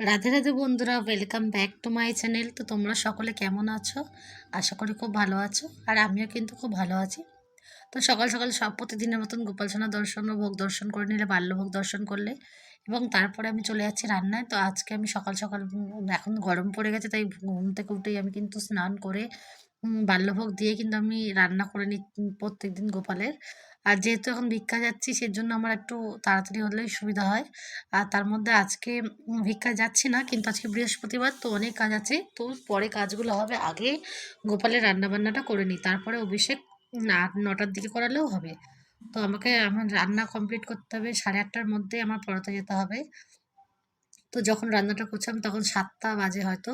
রাধে রাধে বন্ধুরা welcome back to my channel তো তোমরা সকলে কেমন আছো? আশা করি খুব ভালো আছো, আর আমিও কিন্তু খুব ভালো আছি। তো সকাল সকাল সব প্রতিদিনের মতন গোপাল সোনা দর্শন ও ভোগ দর্শন করে নিলে, বাল্যভোগ দর্শন করলে, এবং তারপরে আমি চলে যাচ্ছি রান্নায়। তো আজকে আমি সকাল সকাল এখন গরম পড়ে গেছে, তাই ঘুম থেকে উঠেই আমি কিন্তু স্নান করে বাল্যভোগ দিয়ে কিন্তু আমি রান্না করে নিই প্রত্যেক দিন গোপালের। আর যেহেতু এখন ভিক্ষা যাচ্ছি সেজন্য আমার একটু তাড়াতাড়ি হলেই সুবিধা হয়। আর তার মধ্যে আজকে উম, ভিক্ষায় যাচ্ছি না কিন্তু আজকে বৃহস্পতিবার তো অনেক কাজ আছে। তো পরে কাজগুলো হবে আগে গোপালের রান্নাবান্নাটা করে নিই তারপরে অভিষেক না নটার দিকে করালেও হবে। তো আমাকে আমার রান্না কমপ্লিট করতে হবে সাড়ে আটটার মধ্যে আমার পড়াতে যেতে হবে। তো যখন রান্নাটা করছিলাম তখন সাতটা বাজে হয়তো।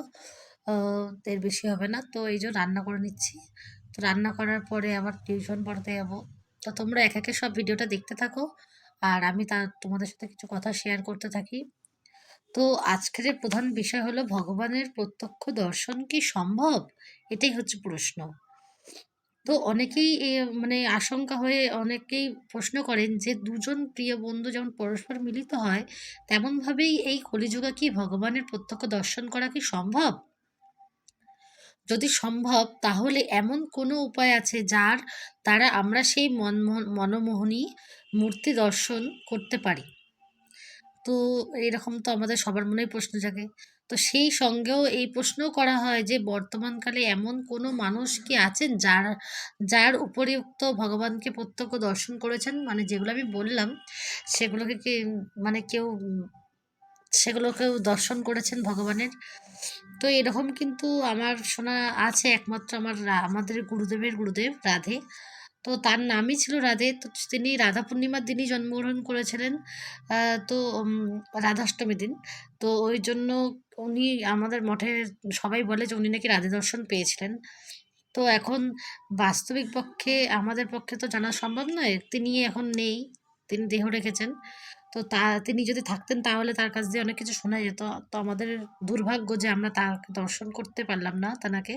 এর বেশি হবে না। তো এই জন্য রান্না করে নিচ্ছি। তো রান্না করার পরে আবার টিউশন পড়াতে যাব। তো তোমরা এক একে সব ভিডিওটা দেখতে থাকো। আর আমি তা, তোমাদের সাথে কিছু কথা শেয়ার করতে থাকি। তো আজকের প্রধান বিষয় হলো, ভগবানের প্রত্যক্ষ দর্শন কি সম্ভব? এটাই হচ্ছে প্রশ্ন। তো অনেকেই মানে আশঙ্কা হয়ে অনেকেই প্রশ্ন করেন যে, দুজন প্রিয় বন্ধু যেমন পরস্পর মিলিত হয়, তেমনভাবেই এই কলিযুগে কি ভগবানের প্রত্যক্ষ দর্শন করা কি সম্ভব? যদি সম্ভব, তাহলে এমন কোনো উপায় আছে যার দ্বারা আমরা সেই মনমোহন মনমোহনী মূর্তি দর্শন করতে পারি? তো এরকম তো আমাদের সবার মনেই প্রশ্ন জাগে। তো সেই সঙ্গেও এই প্রশ্নও করা হয় যে, বর্তমানকালে এমন কোনো মানুষ কি আছেন যার যার উপরিউক্ত ভগবানকে প্রত্যক্ষ দর্শন করেছেন? মানে যেগুলো আমি বললাম, সেগুলোকে কি মানে কেউ সেগুলোকেও দর্শন করেছেন ভগবানের। তো এরকম কিন্তু আমার শোনা আছে একমাত্র আমার আমাদের গুরুদেবের গুরুদেব রাধে। তো তার নামই ছিল রাধে। তো তিনি রাধা পূর্ণিমার দিনই জন্মগ্রহণ করেছিলেন তো রাধাষ্টমী দিন। তো ওই জন্য উনি আমাদের মঠে সবাই বলে যে উনি নাকি রাধে দর্শন পেয়েছিলেন। তো এখন বাস্তবিক পক্ষে, আমাদের পক্ষে তো জানা সম্ভব নয়। তিনি এখন নেই, তিনি দেহ রেখেছেন। তো তা, তিনি যদি থাকতেন তাহলে তার কাছ দিয়ে অনেক কিছু শোনা যেত। তো আমাদের দুর্ভাগ্য যে আমরা তাকে দর্শন করতে পারলাম না তানাকে।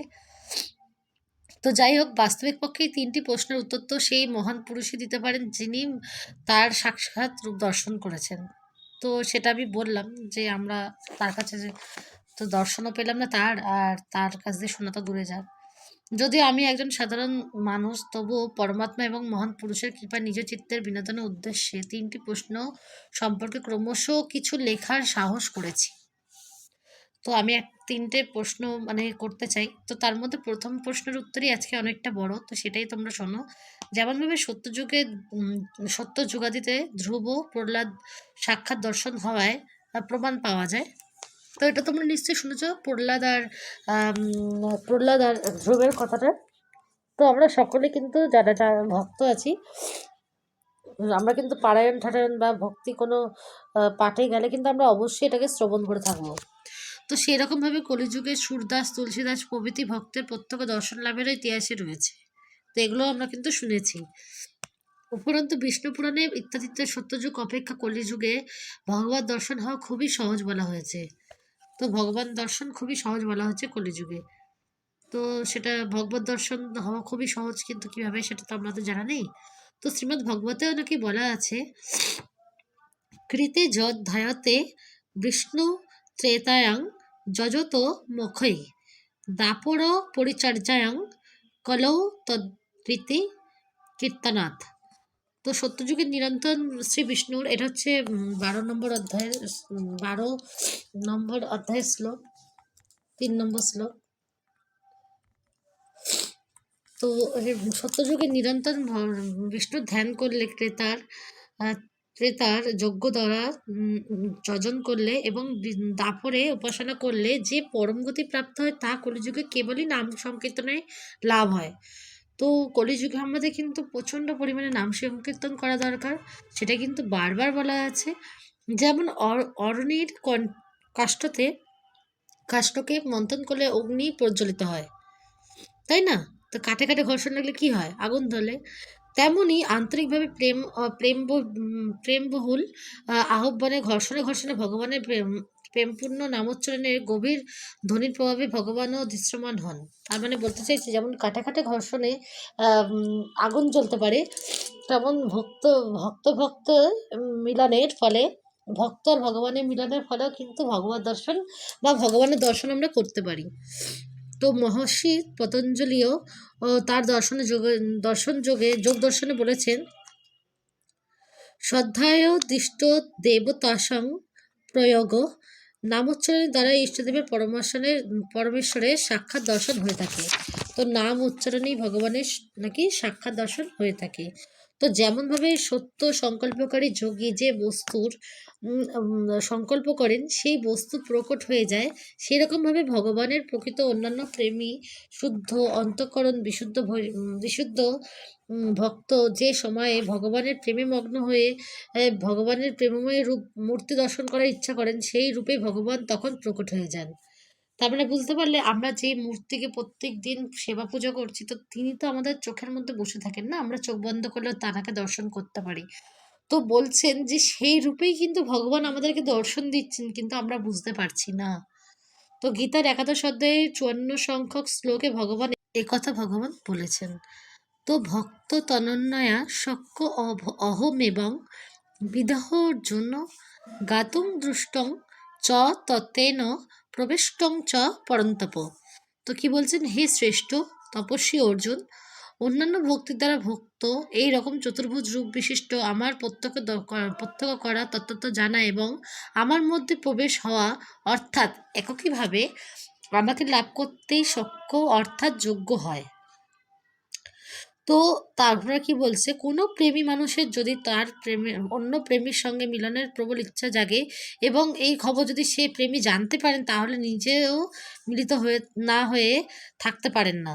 তো যাই হোক, বাস্তবিক পক্ষে তিনটি প্রশ্নের উত্তর তো সেই মহান পুরুষই দিতে পারেন যিনি তার সাক্ষাৎ রূপ দর্শন করেছেন। তো সেটা আমি বললাম যে আমরা তার কাছে যে, তো দর্শনও পেলাম না তার, আর তার কাছ দিয়ে শোনা তো দূরে যাক। যদিও আমি একজন সাধারণ মানুষ, তবুও পরমাত্মা এবং মহান পুরুষের কৃপায় নিজ চিত্তের বিনোদনের উদ্দেশ্যে তিনটি প্রশ্ন সম্পর্কে ক্রমশ কিছু লেখার সাহস করেছি। তো আমি এক, তিনটে প্রশ্ন মানে করতে চাই। তো তার মধ্যে প্রথম প্রশ্নের উত্তরই আজকে অনেকটা বড়, তো সেটাই তোমরা শোনো। যেমনভাবে সত্যযুগে সত্য যুগাদিতে ধ্রুব, প্রহ্লাদ সাক্ষাৎ দর্শন হওয়ায় প্রমাণ পাওয়া যায়। তো এটা তোমরা নিশ্চয়ই শুনেছ প্রহ্লাদ আর প্রহ্লাদ আর ধ্রুবের কথাটা। তো আমরা সকলে কিন্তু যারা ভক্ত আছি, আমরা কিন্তু পারায়ণ ঠারায়ণ বা ভক্তি কোনো পাঠে গেলে কিন্তু আমরা অবশ্যই এটাকে শ্রবণ করে থাকব। তো সেরকমভাবে কলিযুগে সুরদাস, তুলসীদাস প্রভৃতি ভক্তের প্রত্যক্ষ দর্শন লাভেরও ইতিহাসে রয়েছে। তো এগুলো আমরা কিন্তু শুনেছি। উপরন্তু বিষ্ণু পুরাণে ইত্যাদিতে সত্যযুগ অপেক্ষা কলিযুগে ভগবত দর্শন হওয়া খুবই সহজ বলা হয়েছে। তো ভগবান দর্শন খুবই সহজ বলা হচ্ছে কলিযুগে। তো সেটা ভগবত দর্শন হওয়া খুবই সহজ, কিন্তু কীভাবে সেটা তো আমরা তো জানা নেই। তো শ্রীমদ্ ভগবতেও নাকি বলা আছে, কৃতে যধ্যায়তে বিষ্ণু ত্রেতায়াং যজত মুখৈ দাপর পরিচর্যায়াং কলৌ তদ্রীতি কীর্তনাথ। তো সত্যযুগের নিরন্তর শ্রী বিষ্ণুর, এটা হচ্ছে বারো নম্বর অধ্যায়ের বারো নম্বর অধ্যায়ের শ্লোক, তিন নম্বর শ্লোক। তো সত্যযুগে নিরন্তর বিষ্ণুর ধ্যান করলে ক্রেতার ক্রেতার যজ্ঞ দ্বারা যজন করলে এবং দাপরে উপাসনা করলে যে পরম গতি প্রাপ্ত হয় তা কলিযুগে কেবলই নাম সংকীর্তনে লাভ হয়। তো কলিযুগে আমাদের কিন্তু প্রচণ্ড পরিমাণে নাম সংকীর্তন করা দরকার। সেটা কিন্তু বারবার বলা আছে। যেমন অর- অরণির কাষ্ঠতে, কাষ্ঠকে মন্থন করলে অগ্নি প্রজ্বলিত হয়। তাই না? তো কাটে কাটে ঘর্ষণ লাগলে কি হয়? আগুন ধরলে। তেমনই আন্তরিকভাবে প্রেম প্রেম প্রেমবহুল আহ্বানে ঘর্ষণে ঘর্ষণে ভগবানের প্রেম প্রেমপূর্ণ নামোচ্চারণের গভীর ধ্বনির প্রভাবে ভগবানও দৃশ্যমান হন। তার মানে বলতে চাইছি, যেমন কাটে কাটে ঘর্ষণে আগুন জ্বলতে পারে, তেমন ভক্ত ভক্ত ভক্ত মিলনের ফলে, ভক্ত আর ভগবানের মিলনের ফলেও কিন্তু ভগবান দর্শন বা ভগবানের দর্শন আমরা করতে পারি। তো মহর্ষি পতঞ্জলিও তার দর্শনে যোগে, দর্শন যোগে, যোগ দর্শনে বলেছেন, শ্রদ্ধায় দৃষ্ট দেবতাসং প্রয়োগ নামোচ্চারণের দ্বারা ইষ্টদেবের পরমাশনের পরমেশ্বরের সাক্ষাৎ দর্শন হয়ে থাকে। তো নাম উচ্চারণেই ভগবানের নাকি সাক্ষাৎ দর্শন হয়ে থাকে। তো যেমনভাবে সত্য সংকল্পকারী যোগী যে বস্তুর সংকল্প করেন, সেই বস্তু প্রকট হয়ে যায়। সেরকমভাবে ভগবানের প্রকৃত অন্যান্য প্রেমী, শুদ্ধ, অন্তঃকরণ, বিশুদ্ধ বিশুদ্ধ ভক্ত যে সময়ে ভগবানের প্রেমে মগ্ন হয়ে ভগবানের প্রেমময় রূপ মূর্তি দর্শন করার ইচ্ছা করেন, সেই রূপে ভগবান তখন প্রকট হয়ে যান। তার মানে বুঝতে পারলে আমরা যে মূর্তিকে প্রত্যেক দিন সেবা পুজো করছি, তো তিনি তো আমাদের চোখের মধ্যে বসে থাকেন না, আমরা চোখ বন্ধ করলেও তানাকে দর্শন করতে পারি। তো বলছেন যে সেই রূপেই কিন্তু ভগবান আমাদেরকে দর্শন দিচ্ছেন, কিন্তু আমরা বুঝতে পারছি না। তো গীতার একাদশ অধ্যায়ের চুয়ান্ন সংখ্যক শ্লোকে ভগবান একথা ভগবান বলেছেন, তো ভক্ত তনন্নয়া শক্য অহম এবং বিদাহর জন্য গাতুং দৃষ্টং চ তত্তেন প্রবেষ্টং চ পরন্তপ। তো কি বলছেন? হে শ্রেষ্ঠ, তপস্বী অর্জুন, অন্যান্য ভক্তির দ্বারা ভক্ত, এই রকম চতুর্ভুজ রূপ বিশিষ্ট আমার প্রত্যক্ষ প্রত্যক্ষ করা তত্ত্ব জানা এবং আমার মধ্যে প্রবেশ হওয়া অর্থাৎ এককইভাবে আমাকে লাভ করতেই শক্য অর্থাৎ যোগ্য হয়। তো তারপরে কি বলছে, কোনো প্রেমী মানুষের যদি তার প্রেমে, অন্য প্রেমীর সঙ্গে মিলনের প্রবল ইচ্ছা জাগে এবং এই খবর যদি সে প্রেমী জানতে পারেন, তাহলে নিজেও মিলিত হয়ে, না হয়ে থাকতে পারেন না।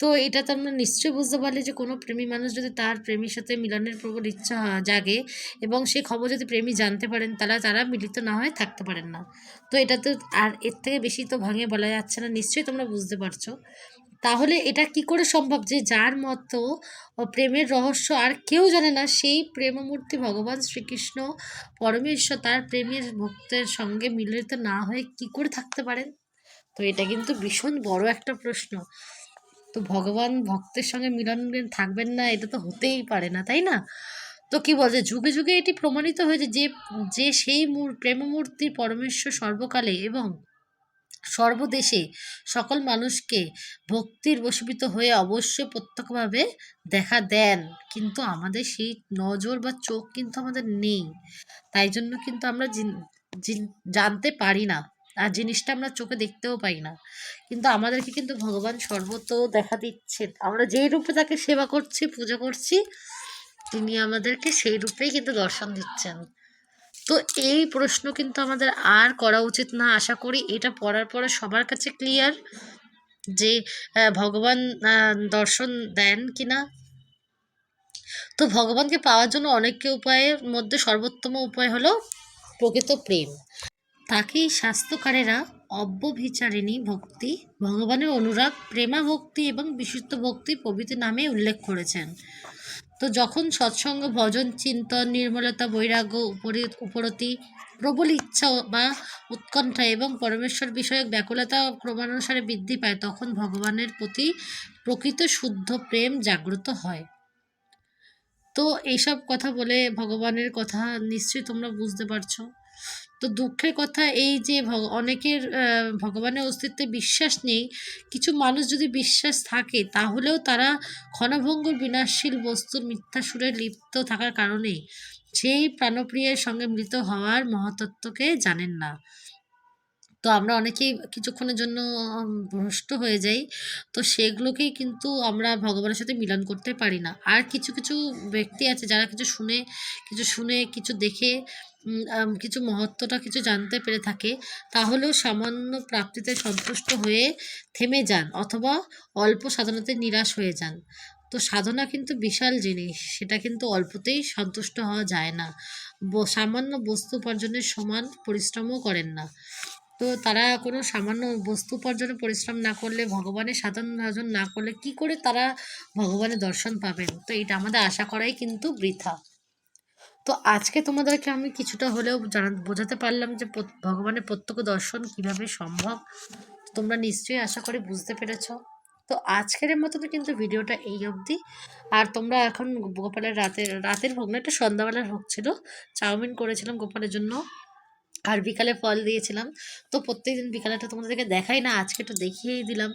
তো এটা তো আমরা নিশ্চয়ই বুঝতে পারলি যে কোনো প্রেমী মানুষ যদি তার প্রেমীর সাথে মিলনের প্রবল ইচ্ছা জাগে এবং সে খবর যদি প্রেমী জানতে পারেন তারা তারা মিলিত না হয়ে থাকতে পারেন না। তো এটা তো আর এর থেকে বেশি তো ভাঙে বলা যাচ্ছে না, নিশ্চয়ই তোমরা বুঝতে পারছ। তাহলে এটা কি করে সম্ভব যে যার মতো প্রেমের রহস্য আর কেউ জানে না, সেই প্রেমমূর্তি ভগবান শ্রীকৃষ্ণ পরমেশ্বর তার প্রেমের ভক্তের সঙ্গে মিলিত না হয়ে কি করে থাকতে পারেন? তো এটা কিন্তু ভীষণ বড় একটা প্রশ্ন। তো ভগবান ভক্তের সঙ্গে মিলন থাকবেন না, এটা তো হতেই পারে না, তাই না? তো কি বলছে যুগে যুগে এটি প্রমাণিত হয়েছে যে যে সেই মূর- প্রেমমূর্তি পরমেশ্বর সর্বকালে এবং সর্বদেশে সকল মানুষকে ভক্তির বশীভূত হয়ে অবশ্যই প্রত্যক্ষভাবে দেখা দেন। কিন্তু আমাদের সেই নজর বা চোখ কিন্তু আমাদের নেই। তাই জন্য কিন্তু আমরা জিন- জিন- জানতে পারি না। আর জিনিসটা আমরা চোখে দেখতেও পাই না। কিন্তু আমাদেরকে কিন্তু ভগবান সর্বত দেখা দিচ্ছেন। আমরা যেই রূপে তাকে সেবা করছি, পূজা করছি, তিনি আমাদেরকে সেই রূপেই কিন্তু দর্শন দিচ্ছেন। তো এই প্রশ্ন কিন্তু আমাদের আর করা উচিত না। আশা করি এটা পড়ার পরে সবার কাছে ক্লিয়ার যে ভগবান দর্শন দেন কিনা। তো ভগবানকে পাওয়ার জন্য অনেক উপায়ের মধ্যে সর্বোত্তম উপায় হলো প্রকৃত প্রেম। তাকেই স্বাস্থ্যকারেরা অব্যভিচারিণী ভক্তি, ভগবানের অনুরাগ প্রেমা ভক্তি এবং বিশুদ্ধ ভক্তি প্রভৃতি নামে উল্লেখ করেছেন। তো যখন সৎসঙ্গ, ভজন, চিন্তন, নির্মলতা, বৈরাগ্য, উপরি উপরতি, প্রবল ইচ্ছা বা উৎকণ্ঠা এবং পরমেশ্বর বিষয়ক ব্যাকুলতা ক্রমানুসারে বৃদ্ধি পায়, তখন ভগবানের প্রতি প্রকৃত শুদ্ধ প্রেম জাগ্রত হয়। তো এইসব কথা বলে ভগবানের কথা নিশ্চয়ই তোমরা বুঝতে পারছ। তো দুঃখের কথা এই যে অনেকের ভগবানের অস্তিত্বে বিশ্বাস নেই, কিছু মানুষ যদি বিশ্বাস থাকে, তাহলেও তারা ক্ষণভঙ্গুর বিনাশশীল বস্তুর মিথ্যা সুরে লিপ্ত থাকার কারণে সেই প্রাণপ্রিয়ের সঙ্গে মিলিত হওয়ার মহাতত্ত্বকে জানেন না। তো আমরা অনেকেই কিছুক্ষণের জন্য ভ্রষ্ট হয়ে যাই, তো সেগুলোকেই কিন্তু আমরা ভগবানের সাথে মিলন করতে পারি না। আর কিছু কিছু ব্যক্তি আছে যারা কিছু শুনে কিছু শুনে, কিছু দেখে কিছু মহত্বটা কিছু জানতে পেরে থাকে, তাহলেও সামান্য প্রাপ্তিতে সন্তুষ্ট হয়ে থেমে যান অথবা অল্প সাধনাতে নিরাশ হয়ে যান। তো সাধনা কিন্তু বিশাল জিনিস, সেটা কিন্তু অল্পতেই সন্তুষ্ট হওয়া যায় না। সামান্য বস্তু উপার্জনের সমান পরিশ্রমও করেন না। তো তারা কোনো সামান্য বস্তু উপার্জনে পরিশ্রম না করলে, ভগবানের সাধন সাধন না করলে কি করে তারা ভগবানের দর্শন পাবেন? তো এটা আমাদের আশা করাই কিন্তু বৃথা। তো আজকে তোমাদেরকে আমি কিছুটা হলেও জানা, বোঝাতে পারলাম যে ভগবানের প্রত্যক্ষ দর্শন কীভাবে সম্ভব। তোমরা নিশ্চয়ই আশা করি বুঝতে পেরেছ। তো আজকের মতন কিন্তু ভিডিওটা এই অবধি। আর তোমরা এখন গোপালের রাতের রাতের ভোগ না একটা সন্ধ্যাবেলার ভোগ ছিল, চাউমিন করেছিলাম গোপালের জন্য। আর বিকালে ফল দিয়েছিলাম। তো প্রত্যেকদিন বিকালেটা তোমাদেরকে দেখাই না, আজকে একটু দেখিয়েই দিলাম।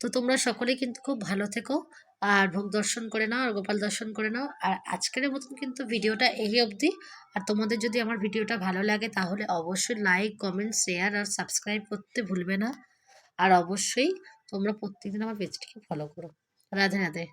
তো তোমরা সকলেই কিন্তু খুব ভালো থেকো। আর ভোগ দর্শন করে নাও, আর গোপাল দর্শন করে নাও। আর আজকের মতন কিন্তু ভিডিওটা এই অবধি। আর তোমাদের যদি আমার ভিডিওটা ভালো লাগে, তাহলে অবশ্যই লাইক কমেন্ট শেয়ার আর সাবস্ক্রাইব করতে ভুলবে না। আর অবশ্যই তোমরা প্রত্যেকদিন আমার পেজটিকে ফলো করো। রাধে রাধে।